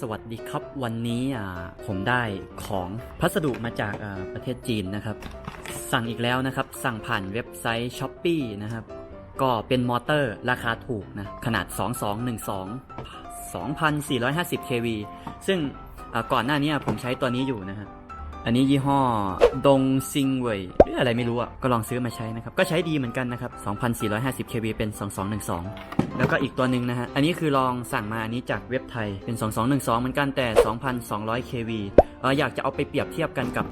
สวัสดีครับวันนี้ผมได้ของพัสดุมาจากประเทศจีนนะครับ สั่งอีกแล้วนะครับ สั่งผ่านเว็บไซต์ s h อ p e e นะครับ ก็เป็นมอเตอร์ราคาถูกนะขนาด 2212 2450 kV ซึ่งก่อนหน้านี้ผมใช้ตัวนี้อยู่นะครับอันนี้ยี่ห้อดงซิงเว่ยหรืออะไรไม่รู้อะก็ลองซื้อมาใช้นะครับ ก็ใช้ดีเหมือนกันนะครับ 2450 kV เป็น 2212 แล้วก็อีกตัวหนึ่งนะฮะ อันนี้คือลองสั่งมาอันนี้จากเว็บไทยเป็น 2212 เหมือนกันแต่ 2,200 kV เอออยากจะเอาไปเปรียบเทียบกันกับ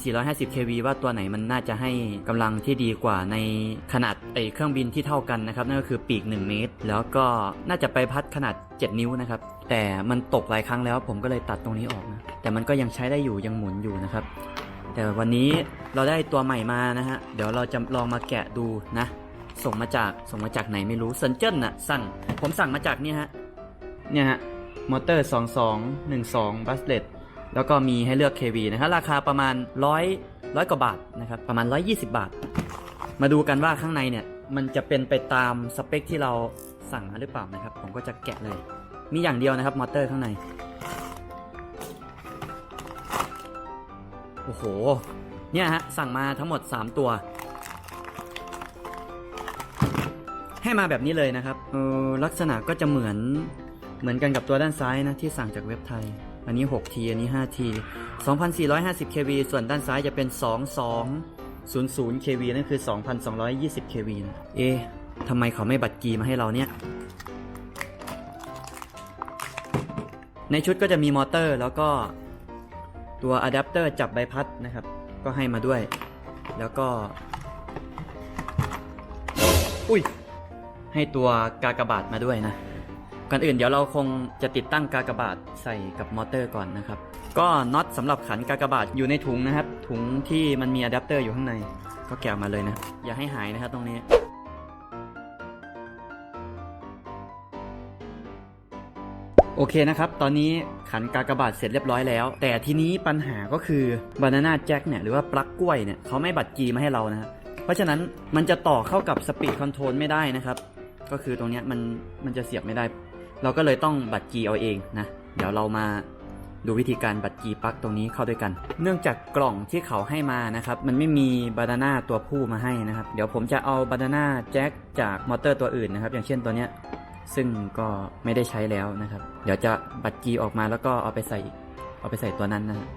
2,450 kV ว่าตัวไหนมันน่าจะให้กำลังที่ดีกว่าในขนาดไอเครื่องบินที่เท่ากันนะครับนั่นก็คือปีก 1 เมตร แล้วก็น่าจะไปพัดขนาด 7 นิ้วนะครับ แต่มันตกหลายครั้งแล้วผมก็เลยตัดตรงนี้ออกนะ แต่มันก็ยังใช้ได้อยู่ยังหมุนอยู่นะครับ แต่วันนี้เราได้ตัวใหม่มานะฮะ เดี๋ยวเราจะลองมาแกะดูนะ ส่งมาจากส่งมาจากไหนไม่รู้เซนเจิ้นน่ะสั่ง ผมสั่งมาจากเนี่ยฮะ เนี่ยฮะ มอเตอร์ 2212บัสเลตแล้วก็มีให้เลือก KV นะครับราคาประมาณ 100 100กว่าบาทนะครับ ประมาณ 120 บาท มาดูกันว่าข้างในเนี่ย มันจะเป็นไปตามสเปคที่เราสั่งมาหรือเปล่านะครับ ผมก็จะแกะเลย มีอย่างเดียวนะครับมอเตอร์ข้างใน โอ้โห เนี่ยฮะ สั่งมาทั้งหมด 3 ตัว ให้มาแบบนี้เลยนะครับเออลักษณะก็จะเหมือนเหมือนกันกับตัวด้านซ้ายนะที่สั่งจากเว็บไทย อันนี้ 6T อันนี้ 5T 2450 kV ส่วนด้านซ้ายจะเป็น 2200 kV นั่นคือ 2220 kV นะเอ๊ะทำไมเขาไม่บัตรกีมาให้เราเนี่ย ในชุดก็จะมีมอเตอร์แล้วก็ตัวอะแดปเตอร์จับใบพัดนะครับ ก็ให้มาด้วย แล้วก็ อุ้ย ให้ตัวกากบาทมาด้วยนะก่อนอื่นเดี๋ยวเราคงจะติดตั้งกากบาทใส่กับมอเตอร์ก่อนนะครับ ก็น็อตสำหรับขันกากบาทอยู่ในถุงนะครับ ถุงที่มันมีอะแดปเตอร์อยู่ข้างใน ก็แกะมาเลยนะ อย่าให้หายนะครับตรงนี้โอเคนะครับ ตอนนี้ขันกากบาทเสร็จเรียบร้อยแล้ว แต่ทีนี้ปัญหาก็คือบานาน่าแจ็คเนี่ยหรือว่าปลั๊กกล้วยเนี่ยเขาไม่บัตรกีมาให้เรานะครับเพราะฉะนั้นมันจะต่อเข้ากับสปีดคอนโทรลไม่ได้นะครับ ก็คือตรงเนี้ยมันมันจะเสียบไม่ได้ เราก็เลยต้องบัตรกีเอาเองนะ เดี๋ยวเรามาดูวิธีการบัตรกีปลั๊กตรงนี้เข้าด้วยกัน เนื่องจากกล่องที่เขาให้มานะครับ มันไม่มีบานาน่าตัวผู้มาให้นะครับ เดี๋ยวผมจะเอาบานาน่าแจ็คจากมอเตอร์ตัวอื่นนะครับ อย่างเช่นตัวเนี้ย ซึ่งก็ไม่ได้ใช้แล้วนะครับ เดี๋ยวจะบัตรกีออกมาแล้วก็เอาไปใส่ เอาไปใส่ตัวนั้นนะฮะ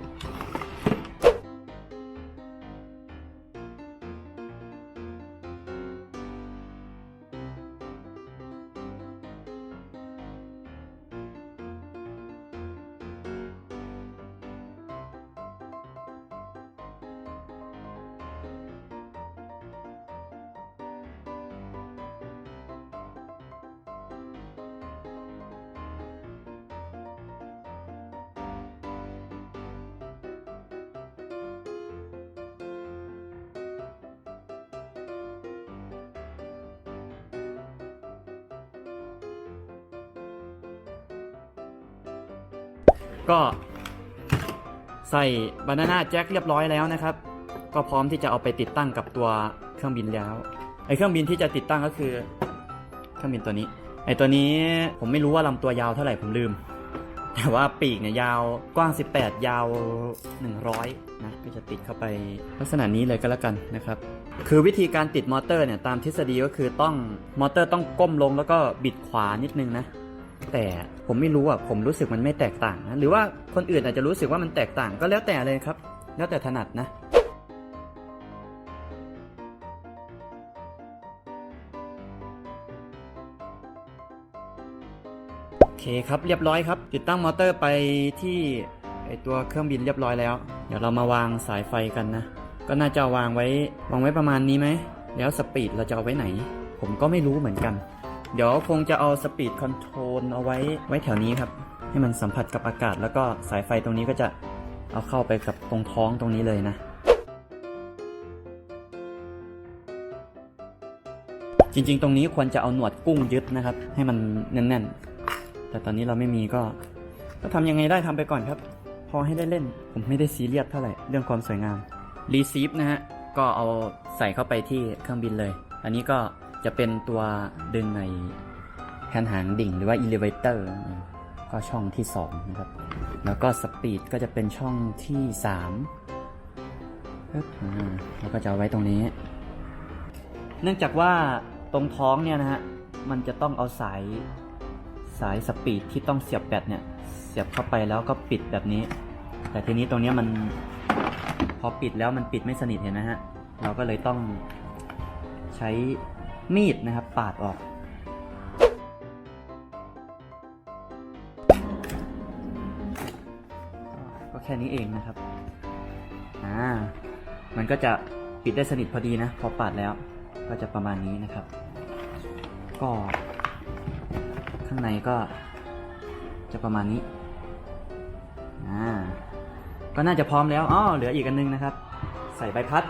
ก็ใส่บานาน่าแจ็คเรียบร้อยแล้วนะครับ ก็พร้อมที่จะเอาไปติดตั้งกับตัวเครื่องบินแล้วไอเครื่องบินที่จะติดตั้งก็คือเครื่องบินตัวนี้ ไอตัวนี้ผมไม่รู้ว่าลำตัวยาวเท่าไหร่ผมลืม แต่ว่าปีกเนี่ยยาวกว้าง 18 ยาว 100นะก็จะติดเข้าไปลักษณะนี้เลยก็แล้วกันนะครับ คือวิธีการติดมอเตอร์เนี่ยตามทฤษฎีก็คือต้องมอเตอร์ต้องก้มลงแล้วก็บิดขวานิดนึงนะ แต่ผมไม่รู้อะผมรู้สึกมันไม่แตกต่างนะหรือว่าคนอื่นอาจจะรู้สึกว่ามันแตกต่างก็แล้วแต่เลยครับ แล้วแต่ถนัดนะโอเคครับเรียบร้อยครับ ติดตั้งมอเตอร์ไปที่ไอตัวเครื่องบินเรียบร้อยแล้ว เดี๋ยวเรามาวางสายไฟกันนะ ก็น่าจะวางไว้ วางไว้ประมาณนี้ไหม แล้วสปีดเราจะเอาไว้ไหน ผมก็ไม่รู้เหมือนกัน เดี๋ยวคงจะเอาสปีดคอนโทรลเอาไว้ไว้แถวนี้ครับ ให้มันสัมผัสกับอากาศ แล้วก็สายไฟตรงนี้ก็จะเอาเข้าไปกับตรงท้องตรงนี้เลยนะ จริงๆ ตรงนี้ควรจะเอาหนวดกุ้งยึดนะครับ ให้มันแน่นๆ แต่ตอนนี้เราไม่มีก็ ก็ทำยังไงได้ทำไปก่อนครับ พอให้ได้เล่น ผมไม่ได้ซีเรียสเท่าไหร่เรื่องความสวยงามรีซีฟนะฮะก็เอาใส่เข้าไปที่เครื่องบินเลย อันนี้ก็ จะเป็นตัวดึงในแผนหางดิ่งหรือว่า elevator นะก็ช่องที่2นะครับ แล้วก็สปีดก็จะเป็นช่องที่3ปึ๊บแล้วก็จะเอาไว้ตรงนี้ เนื่องจากว่าตรงท้องเนี่ยนะฮะ มันจะต้องเอาสายสายสปีดที่ต้องเสียบแบตเนี่ย เสียบเข้าไปแล้วก็ปิดแบบนี้ แต่ทีนี้ตรงนี้มันพอปิดแล้วมันปิดไม่สนิทเห็นไหมฮะ เราก็เลยต้องใช้ มีดนะครับ ปาดออก ก็แค่นี้เองนะครับ อ่า มันก็จะปิดได้สนิทพอดีนะ พอปาดแล้วก็จะประมาณนี้นะครับ ก็ ข้างในก็จะประมาณนี้ อ่า ก็น่าจะพร้อมแล้ว อ๋อ เหลืออีกอันนึงนะครับ ใส่ใบพัด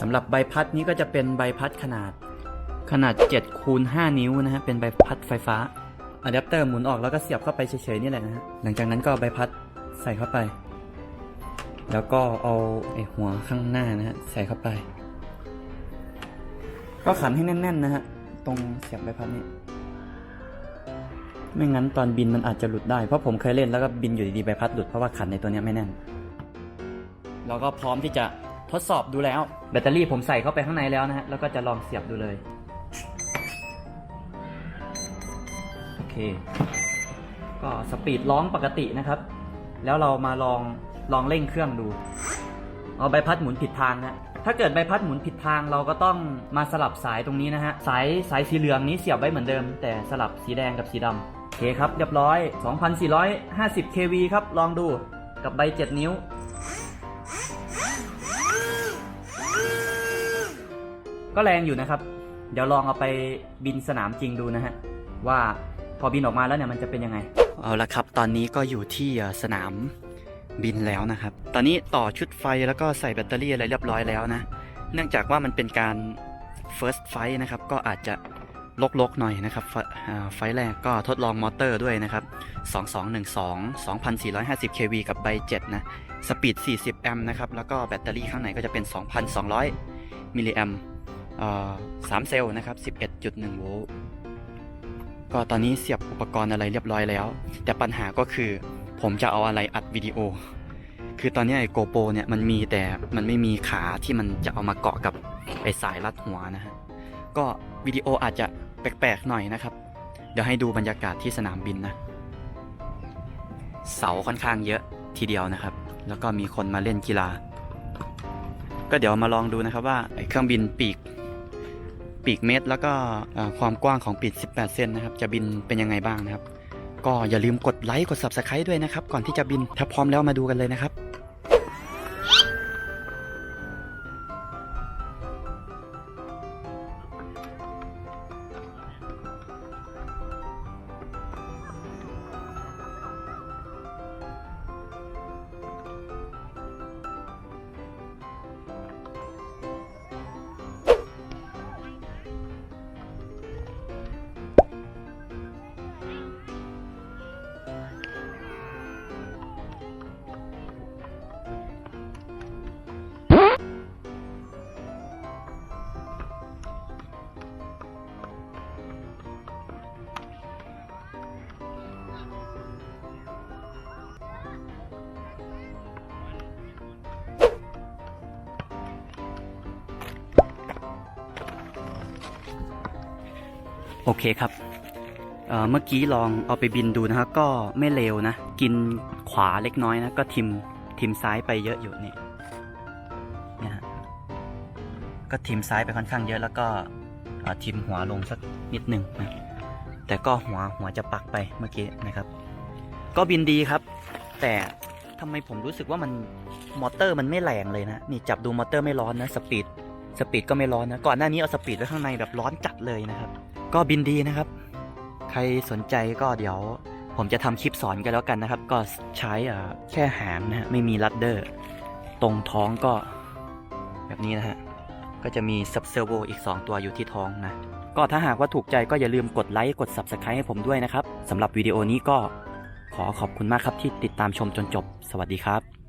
สำหรับใบพัดนี้ก็จะเป็นใบพัดขนาด ขนาด7คูณ5นิ้วนะฮะเป็นใบพัดไฟฟ้าอะแดปเตอร์หมุนออกแล้วก็เสียบเข้าไปเฉยๆนี่แหละนะฮะหลังจากนั้นก็ใบพัดใส่เข้าไป แล้วก็เอาไอหัวข้างหน้านะฮะใส่เข้าไป ก็ขันให้แน่นๆนะฮะตรงเสียบใบพัดนี่ไม่งั้นตอนบินมันอาจจะหลุดได้ เพราะผมเคยเล่นแล้วก็บินอยู่ดีๆใบพัดหลุดเพราะว่าขันในตัวนี้ไม่แน่นเราก็พร้อมที่จะทดสอบดูแล้ว แบตเตอรี่ผมใส่เข้าไปข้างในแล้วนะฮะ แล้วก็จะลองเสียบดูเลย เค ก็สปีดร้องปกตินะครับ แล้วเรามาลองลองเร่งเครื่องดูเอาใบพัดหมุนผิดทางนะถ้าเกิดใบพัดหมุนผิดทางเราก็ต้องมาสลับสายตรงนี้นะฮะ สายสายสีเหลืองนี้เสียบไว้เหมือนเดิม แต่สลับสีแดงกับสีดำโอเคครับ เรียบร้อย 2,450 kV ครับ ลองดูกับใบ 7 นิ้ว ก็แรงอยู่นะครับ เดี๋ยวลองเอาไปบินสนามจริงดูนะฮะ ว่า พอบินออกมาแล้วเนี่ยมันจะเป็นยังไง เอาละครับ ตอนนี้ก็อยู่ที่สนามบินแล้วนะครับ ตอนนี้ต่อชุดไฟแล้วก็ใส่แบตเตอรี่อะไรเรียบร้อยแล้วนะ เนื่องจากว่ามันเป็นการ first flight นะครับ ก็อาจจะลกๆหน่อยนะครับไฟแรกก็ทดลองมอเตอร์ด้วยนะครับ 2212 2450 kV กับใบ7นะ สปีด 40 แอมป์นะครับ แล้วก็แบตเตอรี่ข้างในก็จะเป็น 2,200 มิลลิแอมป์เอ่อ3เซลล์นะครับ 11.1 โวลต์ ก็ตอนนี้เสียบอุปกรณ์อะไรเรียบร้อยแล้ว แต่ปัญหาก็คือผมจะเอาอะไรอัดวิดีโอ คือตอนนี้ไอ้โกโปรเนี่ยมันมีแต่มันไม่มีขาที่มันจะเอามาเกาะกับไอ้สายรัดหัวนะฮะก็วิดีโออาจจะแปลกๆหน่อยนะครับ เดี๋ยวให้ดูบรรยากาศที่สนามบินนะ เสาค่อนข้างเยอะทีเดียวนะครับ แล้วก็มีคนมาเล่นกีฬา ก็เดี๋ยวมาลองดูนะครับว่าไอ้เครื่องบินปีก ปีกเมตร แล้วก็ความกว้างของปีก 18 เซนนะครับ จะบินเป็นยังไงบ้างนะครับ ก็อย่าลืมกดไลค์กด Subscribe ด้วยนะครับ ก่อนที่จะบิน ถ้าพร้อมแล้วมาดูกันเลยนะครับ โอเคครับเเมื่อกี้ลองเอาไปบินดูนะครับ ก็ไม่เลวนะ กินขวาเล็กน้อยนะ ก็ทิมทิมซ้ายไปเยอะอยู่นี่นี่ฮะก็ทิมซ้ายไปค่อนข้างเยอะแล้วก็ทิมหัวลงสักนิดหนึ่งนะแต่ก็หัวหัวจะปักไปเมื่อกี้นะครับ ก็บินดีครับ แต่ทำไมผมรู้สึกว่ามันมอเตอร์มันไม่แรงเลยนะนี่จับดูมอเตอร์ไม่ร้อนนะสปีดสปีดก็ไม่ร้อนนะก่อนหน้านี้เอาสปีดไว้ข้างในแบบร้อนจัดเลยนะครับ ก็บินดีนะครับ ใครสนใจก็เดี๋ยว ผมจะทำคลิปสอนกันแล้วกันนะครับ ก็ใช้อ่าแค่หางนะฮะไม่มีลัดเดอร์ ตรงท้องก็แบบนี้นะฮะ ก็จะมีซับเซอร์โวอีก 2 ตัวอยู่ที่ท้องนะ ก็ถ้าหากว่าถูกใจก็อย่าลืมกดไลค์กด Subscribe ให้ผมด้วยนะครับสำหรับวิดีโอนี้ก็ขอขอบคุณมากครับที่ติดตามชมจนจบ สวัสดีครับ